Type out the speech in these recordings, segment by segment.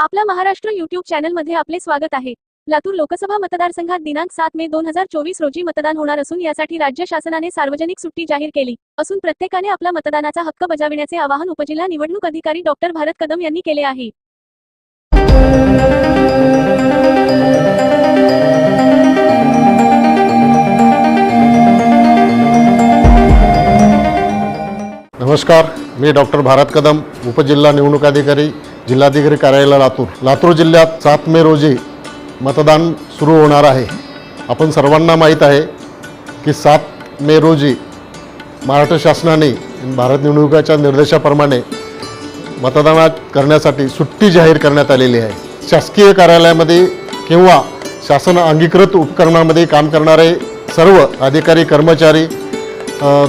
आपला महाराष्ट्र युट्यूब चॅनलमध्ये आपले स्वागत आहे. लातूर लोकसभा मतदारसंघात दिनांक सात मे दोन हजार चोवीस रोजी मतदान होणार असून यासाठी राज्य शासनाने सार्वजनिक सुट्टी जाहीर केली. असून प्रत्येकाने आपला मतदानाचा हक्क बजाविण्याचे आवाहन उपजिल्हा निवडणूक अधिकारी डॉक्टर भारत कदम यांनी केले आहे. नमस्कार मी डॉक्टर भारत कदम उपजिल्हा निवडणूक अधिकारी जिल्हाधिकारी कार्यालय लातूर. लातूर जिल्ह्यात सात मे रोजी मतदान सुरू होणार आहे. आपण सर्वांना माहीत आहे की सात मे रोजी महाराष्ट्र शासनाने भारत निवडणुकाच्या निर्देशाप्रमाणे मतदानात करण्यासाठी सुट्टी जाहीर करण्यात आलेली आहे. शासकीय कार्यालयामध्ये किंवा शासन अंगीकृत उपकरणामध्ये काम करणारे सर्व अधिकारी कर्मचारी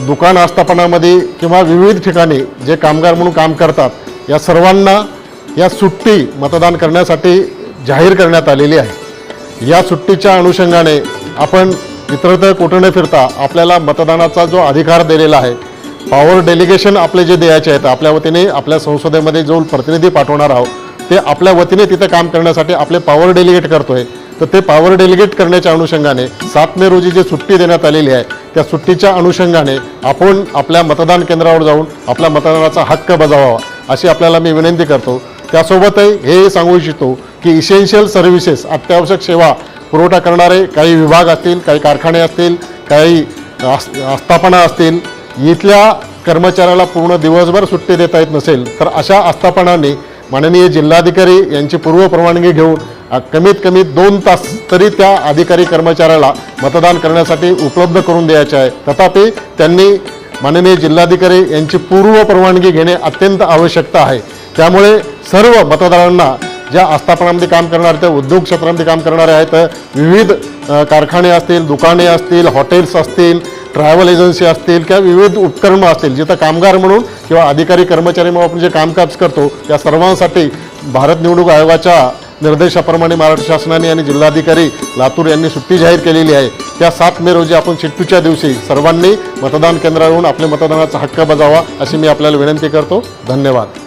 दुकान आस्थापनामध्ये किंवा विविध ठिकाणी जे कामगार म्हणून काम करतात या सर्वांना या सुट्टी मतदान करण्यासाठी जाहीर करण्यात आलेली आहे. या सुट्टीच्या अनुषंगाने आपण इतरत्र कुठं न फिरता आपल्याला मतदानाचा जो अधिकार दिलेला आहे पॉवर डेलिगेशन आपले जे द्यायचे आहेत आपल्या वतीने आपल्या संसदेमध्ये जो प्रतिनिधी पाठवणार आहोत ते आपल्या वतीने तिथं काम करण्यासाठी आपले पॉवर डेलिगेट करतो आहे तर ते पॉवर डेलिगेट करण्याच्या अनुषंगाने सात मे रोजी जी सुट्टी देण्यात आलेली आहे त्या सुट्टीच्या अनुषंगाने आपण आपल्या मतदान केंद्रावर जाऊन आपल्या मतदानाचा हक्क बजावावा अशी आपल्याला मी विनंती करतो. त्यासोबतही हे सांगू इच्छितो की इसेन्शियल सर्व्हिसेस अत्यावश्यक सेवा पुरवठा करणारे काही विभाग असतील काही कारखाने असतील काही आस्थापना असतील इथल्या कर्मचाऱ्याला पूर्ण दिवसभर सुट्टी देता येत नसेल तर अशा आस्थापनांनी माननीय जिल्हाधिकारी यांची पूर्व परवानगी घेऊन कमीत कमी दोन तास तरी त्या अधिकारी कर्मचाऱ्याला मतदान करण्यासाठी उपलब्ध करून द्यायचे आहे. तथापि त्यांनी माननीय जिल्हाधिकारी यांची पूर्व परवानगी घेणे अत्यंत आवश्यकता आहे. त्यामुळे सर्व मतदारांना ज्या आस्थापनामध्ये काम करणार त्या उद्योग क्षेत्रामध्ये काम करणारे आहेत विविध कारखाने असतील दुकाने असतील हॉटेल्स असतील ट्रॅव्हल एजन्सी असतील किंवा विविध उपकरणं असतील जिथं कामगार म्हणून किंवा अधिकारी कर्मचारी म्हणून आपण जे कामकाज करतो त्या सर्वांसाठी भारत निवडणूक आयोगाच्या निर्देशाप्रमाणे महाराष्ट्र शासनाने आणि जिल्हाधिकारी लातूर यांनी सुट्टी जाहीर केलेली आहे. त्या सात मे रोजी आपण चिट्टूच्या दिवशी सर्वांनी मतदान केंद्रावरून आपल्या मतदानाचा हक्क बजावा अशी मी आपल्याला विनंती करतो. धन्यवाद.